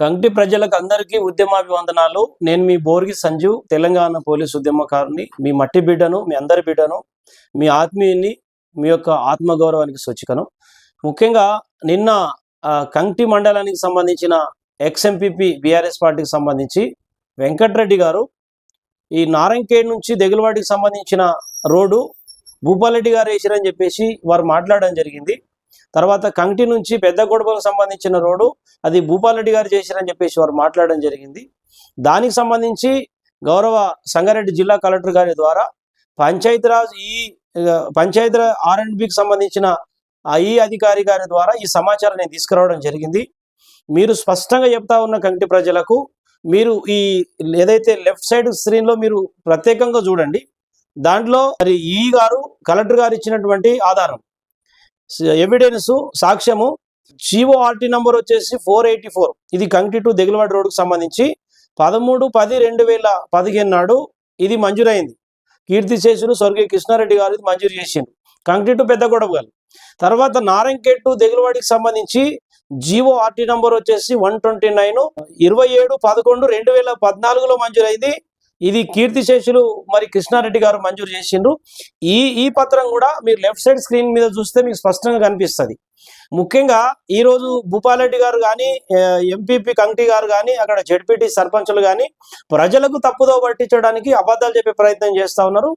కంటి ప్రజలకు అందరికీ ఉద్యమాభివందనాలు. నేను మీ బోర్గి సంజీవ్ తెలంగాణ పోలీస్ ఉద్యమకారుని మీ మట్టి బిడ్డను మీ అందరి బిడ్డను మీ ఆత్మీయుని మీ యొక్క ఆత్మగౌరవానికి సూచికను. ముఖ్యంగా నిన్న కంటి మండలానికి సంబంధించిన ఎక్స్ఎంపీపీ బీఆర్ఎస్ పార్టీకి సంబంధించి వెంకట్రెడ్డి గారు ఈ నారాయణఖేడ్ నుంచి దెగులవాడికి సంబంధించిన రోడ్డు భూపాలరెడ్డి గారు వేసిరని చెప్పేసి వారు మాట్లాడడం జరిగింది. తర్వాత కంటి నుంచి పెద్ద గొడవకు సంబంధించిన రోడ్డు అది భూపాలరెడ్డి గారు చేశారని చెప్పేసి వారు మాట్లాడడం జరిగింది. దానికి సంబంధించి గౌరవ సంగారెడ్డి జిల్లా కలెక్టర్ గారి ద్వారా పంచాయతీరాజ్ ఈ పంచాయతీరాజ్ ఆర్ అండ్ బికి సంబంధించిన ఈ అధికారి గారి ద్వారా ఈ సమాచారాన్ని తీసుకురావడం జరిగింది. మీరు స్పష్టంగా చెప్తా ఉన్న కంటి ప్రజలకు మీరు ఈ ఏదైతే లెఫ్ట్ సైడ్ స్క్రీన్లో మీరు ప్రత్యేకంగా చూడండి దాంట్లో మరి ఈ గారు కలెక్టర్ గారు ఇచ్చినటువంటి ఆధారం. ఎవిడెన్స్ సాక్ష్యము జీఓఆర్టీ నంబర్ వచ్చేసి ఫోర్ ఎయిటీ ఫోర్ ఇది కంకి టు దెగులవాడ రోడ్కు సంబంధించి పదమూడు పది రెండు వేల పదిహేను నాడు ఇది మంజూరైంది. కీర్తి చేసిన స్వర్గీయ కృష్ణారెడ్డి గారు ఇది మంజూరు చేసిండు కంకి టు పెద్ద గొడవగల్ తర్వాత నారాయణఖేడ్ టు దెగులవాడికి సంబంధించి జీవో ఆర్టీ నంబర్ వచ్చేసి వన్ ట్వంటీ నైన్ ఇరవై ఏడు పదకొండు రెండు వేల పద్నాలుగులో మంజూరైంది. ఇది కీర్తి శేషులు మరి కృష్ణారెడ్డి గారు మంజూరు చేసిండ్రు. ఈ ఈ పత్రం కూడా మీరు లెఫ్ట్ సైడ్ స్క్రీన్ మీద చూస్తే మీకు స్పష్టంగా కనిపిస్తుంది. ముఖ్యంగా ఈ రోజు భూపాలరెడ్డి గారు కానీ ఎంపీపీ కంటి గారు కానీ అక్కడ జడ్పీటీ సర్పంచులు కానీ ప్రజలకు తప్పుదో పట్టించడానికి అబద్ధాలు చెప్పే ప్రయత్నం చేస్తా ఉన్నారు.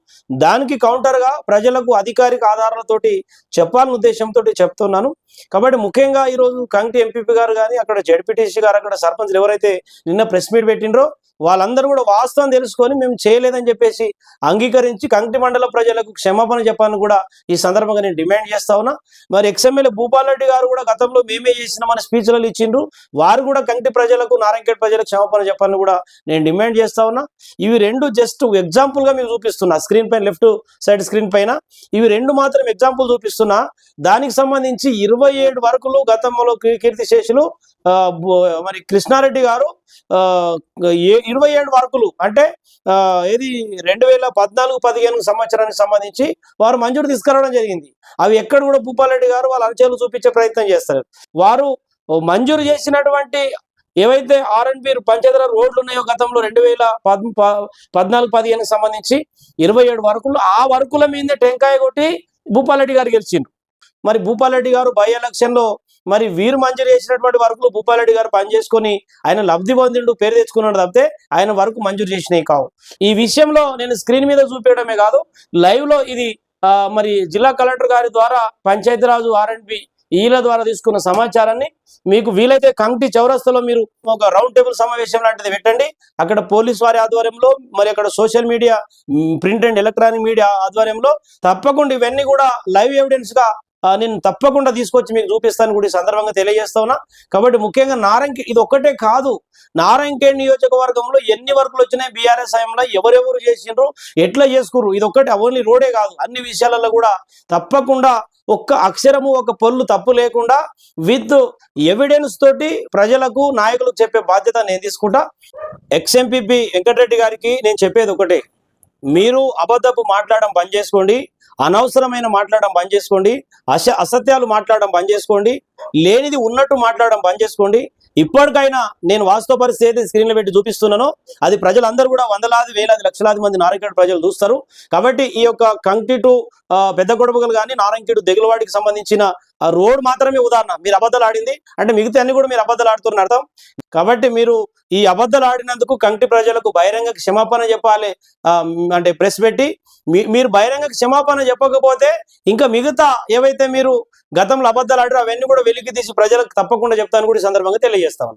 దానికి కౌంటర్గా ప్రజలకు అధికారిక ఆధారాలతోటి చెప్పాలని ఉద్దేశంతో చెప్తున్నాను. కాబట్టి ముఖ్యంగా ఈ రోజు కంటి ఎంపీపీ గారు కానీ అక్కడ జడ్పీటీసీ గారు అక్కడ సర్పంచ్లు ఎవరైతే నిన్న ప్రెస్ మీట్ పెట్టినరో వాళ్ళందరూ కూడా వాస్తవం తెలుసుకొని మేము చేయలేదని చెప్పేసి అంగీకరించి కంటి మండల ప్రజలకు క్షమాపణ చెప్పాలని కూడా ఈ సందర్భంగా నేను డిమాండ్ చేస్తా ఉన్నా. మరి ఎక్స్ఎమ్మెల్యే భూపాలరెడ్డి గారు కూడా గతంలో మేమే చేసిన మన స్పీచ్లలో ఇచ్చిండ్రు. వారు కూడా కంటి ప్రజలకు నారాయణఖేడ్ ప్రజలకు క్షమాపణ చెప్పాలని కూడా నేను డిమాండ్ చేస్తా ఉన్నా. ఇవి రెండు జస్ట్ ఎగ్జాంపుల్గా మీకు చూపిస్తున్నా. స్క్రీన్ పైన లెఫ్ట్ సైడ్ స్క్రీన్ పైన. ఇవి రెండు మాత్రం ఎగ్జాంపుల్ చూపిస్తున్నా. దానికి సంబంధించి ఇరవై ఏడు వరకులు గతంలో కీర్తిశేషులు కీర్తి శేషులు మరి కృష్ణారెడ్డి గారు ఇరవై ఏడు వరకులు అంటే ఆ, ఏది రెండు వేల పద్నాలుగు పదిహేను సంవత్సరానికి సంబంధించి వారు మంజూరు తీసుకురావడం జరిగింది. అవి ఎక్కడ కూడా భూపాలరెడ్డి గారు వాళ్ళ అనుచరులు చూపించే ప్రయత్నం చేస్తారు వారు మంజూరు చేసినటువంటి ఏవైతే ఆర్ అండ్ బి పంచాయతీరాజ్ రోడ్లు ఉన్నాయో గతంలో రెండు వేల పద్ పద్నాలుగు పదిహేనుకి సంబంధించి ఇరవై ఏడు వరకులు ఆ వరకుల మీద టెంకాయ కొట్టి భూపాలరెడ్డి గారు గెలిచిండ్రు. మరి భూపాలరెడ్డి గారు బై ఎలక్షన్లో మరి వీరు మంజూరు చేసినటువంటి వరకులు భూపాలరెడ్డి గారు పనిచేసుకొని ఆయన లబ్ధి పొందిండు పేరు తెచ్చుకున్నాడు తప్పితే ఆయన వరకు మంజూరు చేసినవి కావు. ఈ విషయంలో నేను స్క్రీన్ మీద చూపించడమే కాదు లైవ్లో ఇది మరి జిల్లా కలెక్టర్ గారి ద్వారా పంచాయతీరాజు ఆర్ అండ్ ఈల ద్వారా తీసుకున్న సమాచారాన్ని మీకు వీలైతే కంటి చౌరస్తలో మీరు ఒక రౌండ్ టేబుల్ సమావేశం లాంటిది పెట్టండి. అక్కడ పోలీస్ వారి ఆధ్వర్యంలో మరి అక్కడ social media print and electronic media ఆధ్వర్యంలో తప్పకుండా ఇవన్నీ కూడా లైవ్ ఎవిడెన్స్గా నేను తప్పకుండా తీసుకొచ్చి మీకు చూపిస్తాను కూడా ఈ సందర్భంగా తెలియజేస్తా ఉన్నా. కాబట్టి ముఖ్యంగా నారాయణ ఇది ఒక్కటే కాదు. నారాయణఖేడ్ నియోజకవర్గంలో ఎన్ని వర్కులు వచ్చినాయి బీఆర్ఎస్ హయాంలో ఎవరెవరు చేసిండ్రు ఎట్లా చేసుకుర్రు ఇది ఒక్కటి ఓన్లీ రోడే కాదు. అన్ని విషయాలలో కూడా తప్పకుండా ఒక్క అక్షరము ఒక పొల్లు తప్పు లేకుండా విత్ ఎవిడెన్స్ తోటి ప్రజలకు నాయకులకు చెప్పే బాధ్యత నేను తీసుకుంటా. ఎక్స్ఎంపీపీ వెంకటరెడ్డి గారికి నేను చెప్పేది ఒకటే. మీరు అబద్ధపు మాట్లాడడం బంద్ చేసుకోండి. అనవసరమైన మాట్లాడడం బంద్ చేసుకోండి అస అసత్యాలు మాట్లాడడం బంద్ చేసుకోండి లేనిది ఉన్నట్టు మాట్లాడడం బంద్ చేసుకోండి. ఇప్పటికైనా నేను వాస్తవ పరిస్థితి అయితే స్క్రీన్లో పెట్టి చూపిస్తున్నానో అది ప్రజలందరూ కూడా వందలాది వేలాది లక్షలాది మంది నారాయణఖేడ్ ప్రజలు చూస్తారు. కాబట్టి ఈ యొక్క కంకిటు పెద్ద గొడవలు కానీ నారాయణఖేడ్ దిగులవాడికి సంబంధించిన ఆ రోడ్ మాత్రమే ఉదాహరణ. మీరు అబద్ధాలు ఆడింది అంటే మిగతా అన్ని కూడా మీరు అబద్ధాలు ఆడుతున్న అర్థం? కాబట్టి మీరు ఈ అబద్ధాలు ఆడినందుకు కంటి ప్రజలకు బహిరంగ క్షమాపణ చెప్పాలి. ఆ, అంటే ప్రెస్ పెట్టి మీ- మీరు బహిరంగ క్షమాపణ చెప్పకపోతే ఇంకా మిగతా ఏవైతే మీరు గతంలో అబద్ధాలు ఆడారో అవన్నీ కూడా వెలికి తీసి ప్రజలకు తప్పకుండా చెప్తాను కూడా ఈ సందర్భంగా తెలియజేస్తాను